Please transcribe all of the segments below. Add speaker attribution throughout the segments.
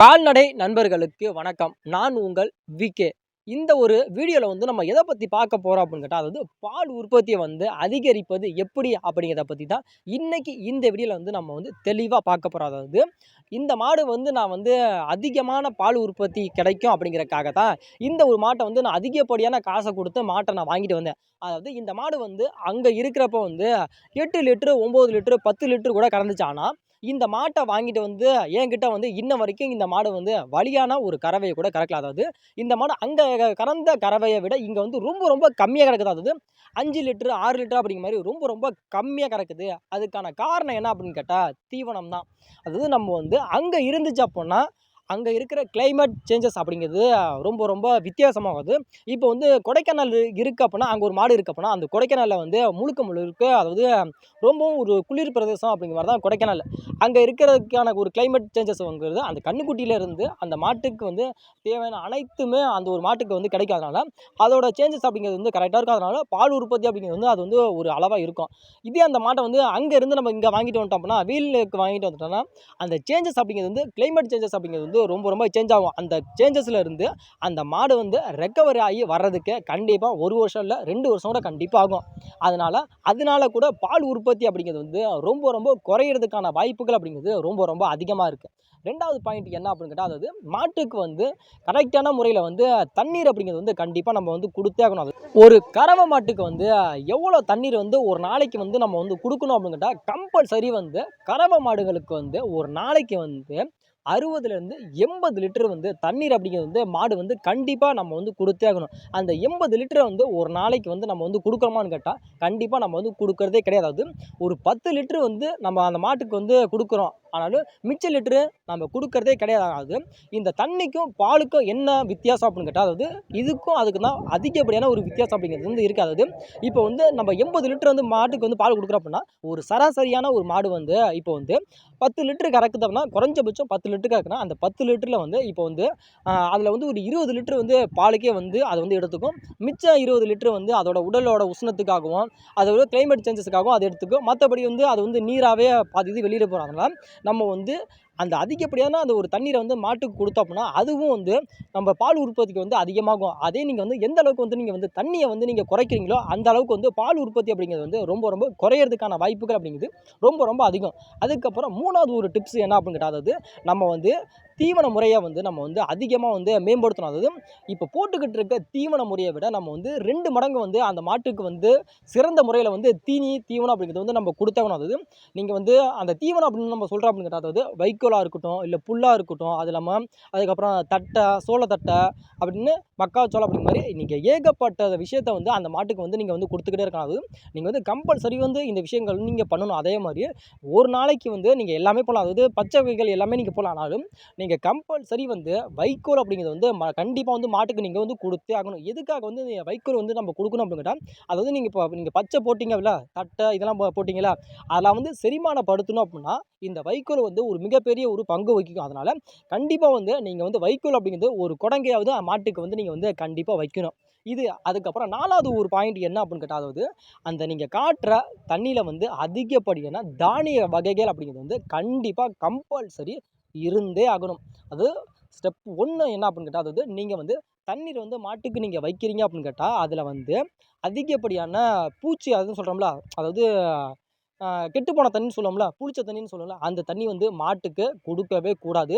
Speaker 1: கால்நடை நண்பர்களுக்கு வணக்கம். நான் உங்கள் விகே இந்த ஒரு வீடியோவில் வந்து நம்ம எதை பற்றி பார்க்க போகிறோம் அப்படின்னு கேட்டால் அதாவது பால் உற்பத்தியை வந்து அதிகரிப்பது எப்படி அப்படிங்கிறத பற்றி தான் இன்றைக்கி இந்த வீடியோவில் வந்து நம்ம வந்து தெளிவாக பார்க்க போகிறோம் அதாவது இந்த மாடு வந்து நான் வந்து அதிகமான பால் உற்பத்தி கிடைக்கும் அப்படிங்கிறக்காக தான் இந்த ஒரு மாட்டை வந்து நான் அதிகப்படியான காசை கொடுத்து மாட்டை நான் வாங்கிட்டு வந்தேன். அதாவது இந்த மாடு வந்து அங்கே இருக்கிறப்ப வந்து எட்டு லிட்டரு ஒம்பது லிட்டரு பத்து லிட்டரு கூட கறந்துச்சானா இந்த மாட்டை வாங்கிட்டு வந்து என்கிட்ட வந்து இன்ன வரைக்கும் இந்த மாடு வந்து வலியான ஒரு கறவையை கூட கறக்கல. அதாவது இந்த மாடு அங்கே கறந்த கறவையை விட இங்கே வந்து ரொம்ப ரொம்ப கம்மியாக கிடக்குது அதாவது அஞ்சு லிட்டரு ஆறு லிட்டர் அப்படிங்கிற மாதிரி ரொம்ப ரொம்ப கம்மியாக கறக்குது. அதுக்கான காரணம் என்ன அப்படின்னு கேட்டால் தீவனம் தான் அதாவது நம்ம வந்து அங்கே இருந்துச்சு அப்படின்னா அங்கே இருக்கிற கிளைமேட் சேஞ்சஸ் அப்படிங்கிறது ரொம்ப ரொம்ப வித்தியாசமாகுது. இப்போ வந்து கொடைக்கானல் இருக்குது அப்படின்னா அங்கே ஒரு மாடு இருக்குது அப்படின்னா அந்த கொடைக்கானலில் வந்து முழுக்க முழுக்க அதாவது ரொம்பவும் ஒரு குளிர் பிரதேசம் அப்படிங்கிற மாதிரி தான் கொடைக்கானல். அங்கே இருக்கிறதுக்கான ஒரு கிளைமேட் சேஞ்சஸ்ங்கிறது அந்த கண்ணுக்குட்டியிலேருந்து அந்த மாட்டுக்கு வந்து தேவையான அனைத்துமே அந்த ஒரு மாட்டுக்கு வந்து கிடைக்காதனால அதோட சேஞ்சஸ் அப்படிங்கிறது வந்து கரெக்டாக இருக்கும். அதனால பால் உற்பத்தி அப்படிங்கிறது வந்து அது வந்து ஒரு அளவாக இருக்கும். இதே அந்த மாட்டை வந்து அங்கேருந்து நம்ம இங்கே வாங்கிட்டு வந்துட்டோம் அப்படின்னா வீலுக்கு வாங்கிட்டு வந்துட்டோம்னா அந்த சேஞ்சஸ் அப்படிங்கிறது வந்து கிளைமேட் சேஞ்சஸ் அப்படிங்கிறது வந்து ரொம்ப ரொம்ப சேஞ்ச் ஆகும். அந்த சேஞ்சஸில் இருந்து அந்த மாடு வந்து ரெக்கவரி ஆகி வர்றதுக்கு கண்டிப்பாக ஒரு வருஷம் இல்லை ரெண்டு வருஷம் கூட கண்டிப்பாக ஆகும். அதனால் அதனால கூட பால் உற்பத்தி அப்படிங்கிறது வந்து ரொம்ப ரொம்ப குறையிறதுக்கான வாய்ப்புகள் அப்படிங்கிறது ரொம்ப ரொம்ப அதிகமாக இருக்குது ரெண்டாவது பாயிண்ட் என்ன அப்படின்னு கேட்டால் அதாவது மாட்டுக்கு வந்து கரெக்டான முறையில் வந்து தண்ணீர் அப்படிங்கிறது வந்து கண்டிப்பாக நம்ம வந்து கொடுத்தே ஆகணும். அது ஒரு கறவை மாட்டுக்கு வந்து எவ்வளோ தண்ணீர் வந்து ஒரு நாளைக்கு வந்து நம்ம வந்து கொடுக்கணும் அப்படின்னு கேட்டால் கம்பல்சரி வந்து கறவை மாடுகளுக்கு வந்து ஒரு நாளைக்கு வந்து அறுபதுலேருந்து எண்பது லிட்டர் வந்து தண்ணீர் அப்படிங்கிறது வந்து மாடு வந்து கண்டிப்பாக நம்ம வந்து கொடுத்தே ஆகணும். அந்த எண்பது லிட்டரை வந்து ஒரு நாளைக்கு வந்து நம்ம வந்து கொடுக்குறோமான்னு கேட்டால் கண்டிப்பாக நம்ம வந்து கொடுக்குறதே கிடையாது. ஒரு பத்து லிட்டரு வந்து நம்ம அந்த மாட்டுக்கு வந்து கொடுக்குறோம். ஆனாலும் மிச்ச லிட்டரு நம்ம கொடுக்கறதே கிடையாது. இந்த தண்ணிக்கும் பாலுக்கும் என்ன வித்தியாசம் அப்படின்னு கேட்டால் அதாவது இதுக்கும் அதுக்கு தான் அதிகப்படியான ஒரு வித்தியாசம் அப்படிங்கிறது வந்து இருக்குது அதாவது இப்போ வந்து நம்ம எண்பது லிட்டர் வந்து மாட்டுக்கு வந்து பால் கொடுக்குறோம் அப்படின்னா ஒரு சராசரியான ஒரு மாடு வந்து இப்போ வந்து பத்து லிட்டரு கறக்குது அப்படின்னா குறைஞ்சபட்சம் பத்து லிட்டரு கறக்குனா அந்த பத்து லிட்டரில் வந்து இப்போ வந்து அதில் வந்து ஒரு இருபது லிட்டர் வந்து பாலுக்கே வந்து அதை வந்து எடுத்துக்கும். மிச்சம் இருபது லிட்டர் வந்து அதோட உடலோட உஷ்ணத்துக்காகவும் அதோட கிளைமேட் சேஞ்சஸுக்காகவும் அதை எடுத்துக்கும். மற்றபடி வந்து அது வந்து நீராகவே பாதி இது வெளியில் போகிறாங்கன்னா நம்ம வந்து அந்த அதிகப்படியான அந்த ஒரு தண்ணீரை வந்து மாட்டுக்கு கொடுத்தோம் அப்படின்னா அதுவும் வந்து நம்ம பால் உற்பத்திக்கு வந்து அதிகமாகும். அதே நீங்கள் வந்து எந்த அளவுக்கு வந்து நீங்கள் வந்து தண்ணியை வந்து நீங்கள் குறைக்கிறீங்களோ அந்த அளவுக்கு வந்து பால் உற்பத்தி அப்படிங்கிறது வந்து ரொம்ப ரொம்ப குறையிறதுக்கான வாய்ப்புகள் அப்படிங்கிறது ரொம்ப ரொம்ப அதிகம். அதுக்கப்புறம் மூணாவது ஒரு டிப்ஸ் என்ன அப்படின்னு கேட்டால் அதாவது நம்ம வந்து தீவன முறையை வந்து நம்ம வந்து அதிகமாக வந்து மேம்படுத்தணும். அதாவது இப்போ போட்டுக்கிட்டு இருக்க தீவன முறையை விட நம்ம வந்து ரெண்டு மடங்கு வந்து அந்த மாட்டுக்கு வந்து சிறந்த முறையில் வந்து தீனி தீவனம் அப்படிங்கிறது வந்து நம்ம கொடுத்தவனும் அதாவது நீங்கள் வந்து அந்த தீவனம் அப்படின்னு நம்ம சொல்கிறோம் அப்படின்னு கேட்டால் அதாவது வைக்கோலாக இருக்கட்டும் இல்லை புல்லாக இருக்கட்டும் அது இல்லாமல் அதுக்கப்புறம் தட்டை சோளத்தட்டை அப்படின்னு மக்காச்சோளம் அப்படிங்கிற மாதிரி நீங்கள் ஏகப்பட்ட விஷயத்த வந்து அந்த மாட்டுக்கு வந்து நீங்கள் வந்து கொடுத்துக்கிட்டே இருக்கணும். அது நீங்கள் வந்து கம்பல்சரி வந்து இந்த விஷயங்கள் நீங்கள் பண்ணணும். அதே மாதிரி ஒரு நாளைக்கு வந்து நீங்கள் எல்லாமே போகலாம் அதாவது பச்சை வகைகள் எல்லாமே நீங்கள் போகலாம் ஆனாலும் நீங்கள் கம்பல்சரி வந்து வைக்கோல் அப்படிங்கிறது வந்து ம கண்டிப்பாக வந்து மாட்டுக்கு நீங்கள் வந்து கொடுத்தே ஆகணும். எதுக்காக வந்து நீங்க வைக்கோல் வந்து நம்ம கொடுக்கணும் அப்படின்னு கேட்டால் அதாவது நீங்கள் இப்போ நீங்கள் பச்சை போட்டிங்கல்ல தட்டை இதெல்லாம் போ- போட்டிங்களா? அதெல்லாம் வந்து செரிமானப்படுத்தணும் அப்படின்னா இந்த வைக்கோல் வந்து ஒரு மிகப்பெரிய ஒரு பங்கு வகிக்கும். அதனால் கண்டிப்பாக வந்து நீங்கள் வந்து வைக்கோல் அப்படிங்கிறது ஒரு குடங்கையாவது மாட்டுக்கு வந்து நீங்கள் வந்து கண்டிப்பாக வைக்கணும். இது அதுக்கப்புறம் நாலாவது ஒரு பாயிண்ட் என்ன அப்படின்னு கேட்டால் அதாவது அந்த நீங்கள் காட்டுற தண்ணியில் வந்து அதிகப்படியான தானிய வகைகள் அப்படிங்கிறது வந்து கண்டிப்பாக கம்பல்சரி இருந்தே ஆகணும். அது ஸ்டெப் ஒன்று என்ன அப்படின்னு கேட்டால் அது வந்து நீங்கள் வந்து தண்ணீர் வந்து மாட்டுக்கு நீங்கள் வைக்கிறீங்க அப்படின்னு கேட்டால் அதில் வந்து அதிகப்படியான பூச்சி அதுன்னு சொல்கிறோம்ல அதாவது கெட்டு போன தண்ணின்னு சொல்லுவோம்ல புளிச்ச தண்ணின்னு சொல்லுவோம்ல அந்த தண்ணி வந்து மாட்டுக்கு கொடுக்கவே கூடாது.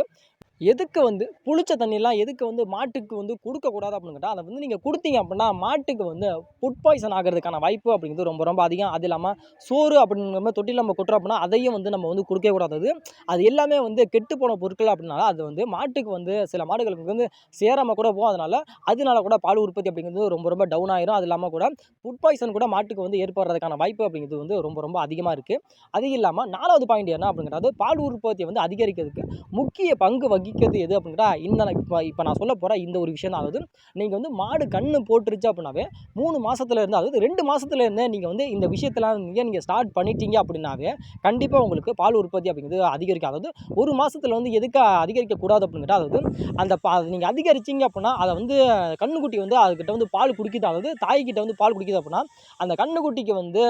Speaker 1: எதுக்கு வந்து புளிச்ச தண்ணியெலாம் எதுக்கு வந்து மாட்டுக்கு வந்து கொடுக்கக்கூடாது அப்படின்னு கேட்டால் அதை வந்து நீங்கள் கொடுத்தீங்க அப்படின்னா மாட்டுக்கு வந்து ஃபுட் பாய்சன் ஆகிறதுக்கான வாய்ப்பு அப்படிங்கிறது ரொம்ப ரொம்ப அதிகம். அது இல்லாமல் சோறு அப்படிங்கிற மாதிரி தொட்டியில் நம்ம கொட்டுறோம் அப்படின்னா அதையும் வந்து நம்ம வந்து கொடுக்கக்கூடாது அது எல்லாமே வந்து கெட்டு போன பொருட்கள் அப்படின்னால அது வந்து மாட்டுக்கு வந்து சில மாடுகளுக்கு வந்து சேராமல் கூட போகும். அதனால் அதனால கூட பால் உற்பத்தி அப்படிங்கிறது ரொம்ப ரொம்ப டவுன் ஆயிரும். அது இல்லாமல் கூட ஃபுட் பாய்சன் கூட மாட்டுக்கு வந்து ஏற்படுறதுக்கான வாய்ப்பு அப்படிங்கிறது வந்து ரொம்ப ரொம்ப அதிகமாக இருக்குது அது இல்லாமல் நாலாவது பாயிண்ட் என்ன அப்படிங்கிறது பால் உற்பத்தியை வந்து அதிகரிக்கிறதுக்கு முக்கிய பங்கு வகி வகிக்கிறது எது அப்படின்னா இந்த இப்போ இப்போ நான் சொல்ல போகிற இந்த ஒரு விஷயம் தான். அதாவது நீங்கள் வந்து மாடு கண்ணு போட்டுருச்சு அப்படின்னாவே மூணு மாதத்துல இருந்து அதாவது ரெண்டு மாதத்துல இருந்தே நீங்கள் வந்து இந்த விஷயத்தெல்லாம் நீங்கள் நீங்கள் ஸ்டார்ட் பண்ணிட்டீங்க அப்படின்னாவே கண்டிப்பாக உங்களுக்கு பால் உற்பத்தி அப்படிங்கிறது அதிகரிக்கும். அதாவது ஒரு மாதத்தில் வந்து எதுக்கு அதிகரிக்கக்கூடாது அப்படின்னு கேட்டால் அதாவது அந்த பா நீங்கள் அதிகரிச்சிங்க அப்படின்னா அதை வந்து கண்ணுக்குட்டி வந்து அதுக்கிட்ட வந்து பால் குடிக்குது. அதாவது தாய்கிட்ட வந்து பால் குடிக்குது அப்படின்னா அந்த கண்ணுக்குட்டிக்கு வந்து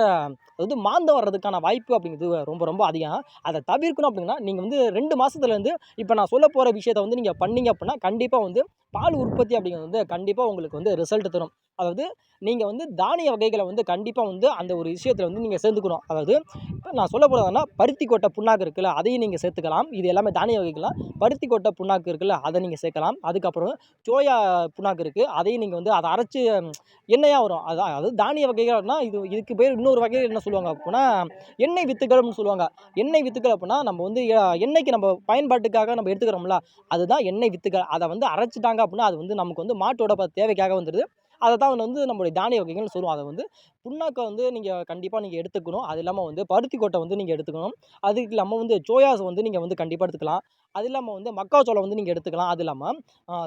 Speaker 1: அதாவது மாந்தம் வர்றதுக்கான வாய்ப்பு அப்படிங்கிறது ரொம்ப ரொம்ப அதிகம். அதை தவிர்க்கணும் அப்படின்னா நீங்கள் வந்து ரெண்டு மாதத்துலேருந்து இப்போ நான் சொல்ல போகிற போகிற விஷயத்த வந்து நீங்கள் பண்ணீங்க அப்படின்னா கண்டிப்பாக வந்து பால் உற்பத்தி அப்படிங்கிறது வந்து கண்டிப்பாக உங்களுக்கு வந்து ரிசல்ட் தரும். அதாவது நீங்கள் வந்து தானிய வகைகளை வந்து கண்டிப்பாக வந்து அந்த ஒரு விஷயத்தில் வந்து நீங்கள் சேர்ந்துக்கணும். அதாவது இப்போ நான் சொல்ல போகிறதுனா பருத்தி கொட்டை புண்ணாக்கு இருக்குல்ல அதையும் நீங்கள் சேர்த்துக்கலாம். இது எல்லாமே தானிய வகைகள்லாம் பருத்தி கொட்டை புண்ணாக்கு இருக்குல்ல அதை நீங்கள் சேர்க்கலாம். அதுக்கப்புறம் சோயா புண்ணாக்கு இருக்குது அதையும் நீங்கள் வந்து அதை அரைச்சி எண்ணெயாக வரும். அதான் அதாவது தானிய வகைகள்னா இது இதுக்கு பேர் இன்னொரு வகையில் என்ன சொல்லுவாங்க அப்படின்னா எண்ணெய் வித்துக்கள்னு சொல்லுவாங்க. எண்ணெய் வித்துக்கள் அப்படின்னா நம்ம வந்து எண்ணெய்க்கு நம்ம பயன்பாட்டுக்காக நம்ம எடுத்துக்கிறோம்ல அதுதான் எண்ணெய் வித்துக்கள். அதை வந்து அரைச்சிட்டாங்க அப்படின்னா அது வந்து நமக்கு வந்து மாட்டோட ப- தேவைக்காக வந்துடுது அதை தான் வந்து நம்மளுடைய தானிய வகைகள்னு சொல்லுவோம். அதை வந்து புண்ணாக்கை வந்து நீங்கள் கண்டிப்பாக நீங்கள் எடுத்துக்கணும். அது இல்லாமல் வந்து பருத்தி கொட்டை வந்து நீங்கள் எடுத்துக்கணும். அதுக்கு இல்லாமல் வந்து சோயாஸ் வந்து நீங்கள் வந்து கண்டிப்பாக எடுத்துக்கலாம். அது இல்லாமல் வந்து மக்காச்சோளம் வந்து நீங்கள் எடுத்துக்கலாம். அது இல்லாமல்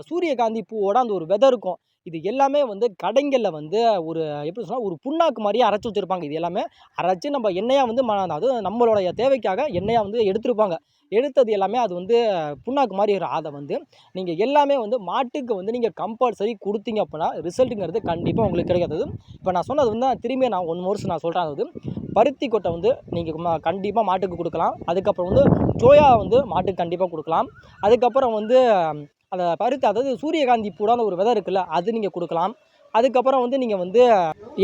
Speaker 1: சூரியகாந்தி பூவோட அந்த ஒரு வெதை இருக்கும். இது எல்லாமே வந்து கடைங்களில் வந்து ஒரு எப்படி சொன்னால் ஒரு புண்ணாக்கு மாதிரியே அரைச்சி வச்சுருப்பாங்க. இது எல்லாமே அரைச்சி நம்ம எண்ணெயாக வந்து ம அது நம்மளுடைய தேவைக்காக எண்ணெயாக வந்து எடுத்திருப்பாங்க. எடுத்தது எல்லாமே அது வந்து புண்ணாக்கு மாதிரி வரும். அதை வந்து நீங்கள் எல்லாமே வந்து மாட்டுக்கு வந்து நீங்கள் கம்பல்சரி கொடுத்தீங்க அப்படின்னா ரிசல்ட்டுங்கிறது கண்டிப்பாக உங்களுக்கு கிடைக்காது. இப்போ நான் சொன்னது வந்து திரும்பி நான் ஒன் மோர்ஸ் நான் சொல்கிறேன் அது பருத்தி கொட்டை வந்து நீங்கள் கண்டிப்பாக மாட்டுக்கு கொடுக்கலாம். அதுக்கப்புறம் வந்து சோயா வந்து மாட்டுக்கு கண்டிப்பாக கொடுக்கலாம். அதுக்கப்புறம் வந்து அந்த பருத்தி அதாவது சூரியகாந்தி பூடான ஒரு விதை இருக்குல்ல அது நீங்கள் கொடுக்கலாம். அதுக்கப்புறம் வந்து நீங்கள் வந்து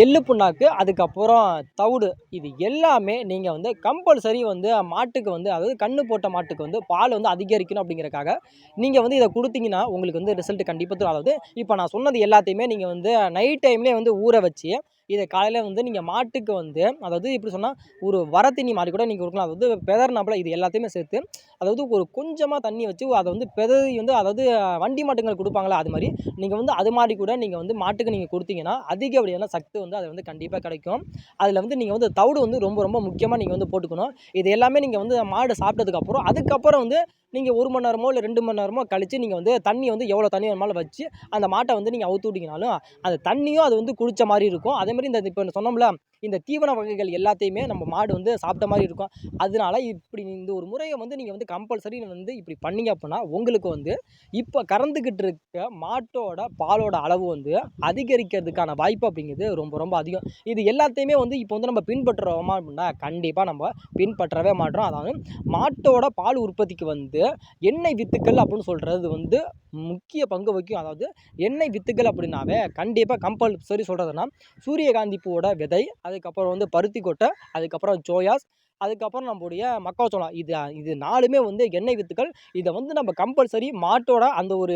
Speaker 1: எள்ளு புண்ணாக்கு அதுக்கப்புறம் தவிடு இது எல்லாமே நீங்கள் வந்து கம்பல்சரி வந்து மாட்டுக்கு வந்து அதாவது கண்ணு போட்ட மாட்டுக்கு வந்து பால் வந்து அதிகரிக்கணும் அப்படிங்கிறக்காக நீங்கள் வந்து இதை கொடுத்தீங்கன்னா உங்களுக்கு வந்து ரிசல்ட் கண்டிப்பாக தரும். அதாவது இப்போ நான் சொன்னது எல்லாத்தையுமே நீங்கள் வந்து நைட் டைம்லேயே வந்து ஊற வச்சு இதை காலையில் வந்து நீங்கள் மாட்டுக்கு வந்து அதாவது இப்படி சொன்னால் ஒரு வரத்தண்ணி மாதிரி கூட நீங்கள் கொடுக்கலாம். அதாவது பெதர்னாப்பில் இது எல்லாத்தையுமே சேர்த்து அதாவது ஒரு கொஞ்சமாக தண்ணி வச்சு அதை வந்து பெதறி வந்து அதாவது வண்டி மாட்டுங்கள் கொடுப்பாங்களா அது மாதிரி நீங்கள் வந்து அது மாதிரி கூட நீங்கள் வந்து மாட்டுக்கு நீங்கள் கொடுத்தீங்கன்னா அதிகப்படியான சக்தி வந்து அது வந்து கண்டிப்பாக கிடைக்கும். அதில் வந்து நீங்கள் வந்து தவிடு வந்து ரொம்ப ரொம்ப முக்கியமாக நீங்கள் வந்து போட்டுக்கணும். இது எல்லாமே நீங்கள் வந்து மாடு சாப்பிட்டதுக்கப்புறம் அதுக்கப்புறம் வந்து நீங்கள் ஒரு மணி நேரமோ இல்லை ரெண்டு மணி நேரமோ கழித்து நீங்கள் வந்து தண்ணி வந்து எவ்வளோ தண்ணி வேணுமாலும் வச்சு அந்த மாட்டை வந்து நீங்கள் அவுத்து விட்டிங்கனாலும் அந்த தண்ணியும் அது வந்து குடித்த மாதிரி இருக்கும். அதே மாதிரி இந்த இப்போ சொன்னோம்ல இந்த தீவன வகைகள் எல்லாத்தையுமே நம்ம மாடு வந்து சாப்பிட்ட மாதிரி இருக்கும். அதனால இப்படி இந்த ஒரு முறையை வந்து நீங்கள் வந்து கம்பல்சரி வந்து இப்படி பண்ணீங்க அப்படின்னா உங்களுக்கு வந்து இப்போ கறந்துக்கிட்டு இருக்க மாட்டோட பாலோட அளவு வந்து அதிகரிக்கிறதுக்கான வாய்ப்பு அப்படிங்கிறது ரொம்ப ரொம்ப அதிகம். இது எல்லாத்தையுமே வந்து இப்போ வந்து நம்ம பின்பற்றுறோமா அப்படின்னா கண்டிப்பாக நம்ம பின்பற்றவே மாட்டோம். அதாவது மாட்டோட பால் உற்பத்திக்கு வந்து எண்ணெய் வித்துக்கள் அப்படின்னு சொல்கிறது வந்து முக்கிய பங்கு வகிக்கும். அதாவது எண்ணெய் வித்துக்கள் அப்படின்னாவே கண்டிப்பாக கம்பல்சரி சொல்கிறதுனா சூரியகாந்தி பூவோட விதை அதுக்கப்புறம் வந்து பருத்தி கொட்டை அதுக்கப்புறம் சோயாஸ் அதுக்கப்புறம் நம்முடைய மக்காச்சோளம். இது இது நாலுமே வந்து எண்ணெய் வித்துக்கள். இதை வந்து நம்ம கம்பல்சரி மாட்டோட அந்த ஒரு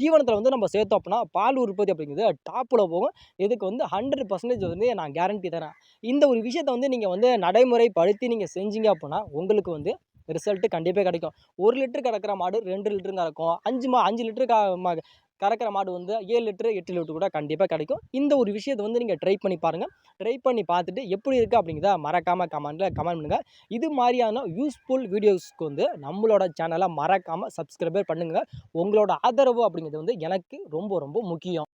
Speaker 1: தீவனத்தில் வந்து நம்ம சேர்த்தோம் அப்படின்னா பால் உற்பத்தி அப்படிங்கிறது டாப்பில் போகும். இதுக்கு வந்து ஹண்ட்ரட் பர்சன்டேஜ் வந்து நான் கேரண்டி தரேன். இந்த ஒரு விஷயத்தை வந்து நீங்கள் வந்து நடைமுறைப்படுத்தி நீங்கள் செஞ்சீங்க அப்படின்னா உங்களுக்கு வந்து ரிசல்ட்டு கண்டிப்பாக கிடைக்கும். ஒரு லிட்டர் கறக்கிற மாடு ரெண்டு லிட்டரு கறக்கும் அஞ்சு மா அஞ்சு லிட்டரு கறக்கிற மாடு வந்து ஏழு லிட்டரு எட்டு லிட்டரு கூட கண்டிப்பாக கிடைக்கும். இந்த ஒரு விஷயத்தை வந்து நீங்கள் ட்ரை பண்ணி பாருங்கள் ட்ரை பண்ணி பார்த்துட்டு எப்படி இருக்குது அப்படிங்கிறத மறக்காமல் கமெண்ட்டில் கமெண்ட் பண்ணுங்கள் இது மாதிரியான யூஸ்ஃபுல் வீடியோஸ்க்கு வந்து நம்மளோட சேனலை மறக்காமல் சப்ஸ்கிரைபர் பண்ணுங்கள் உங்களோட ஆதரவு அப்படிங்கிறது வந்து எனக்கு ரொம்ப ரொம்ப முக்கியம்.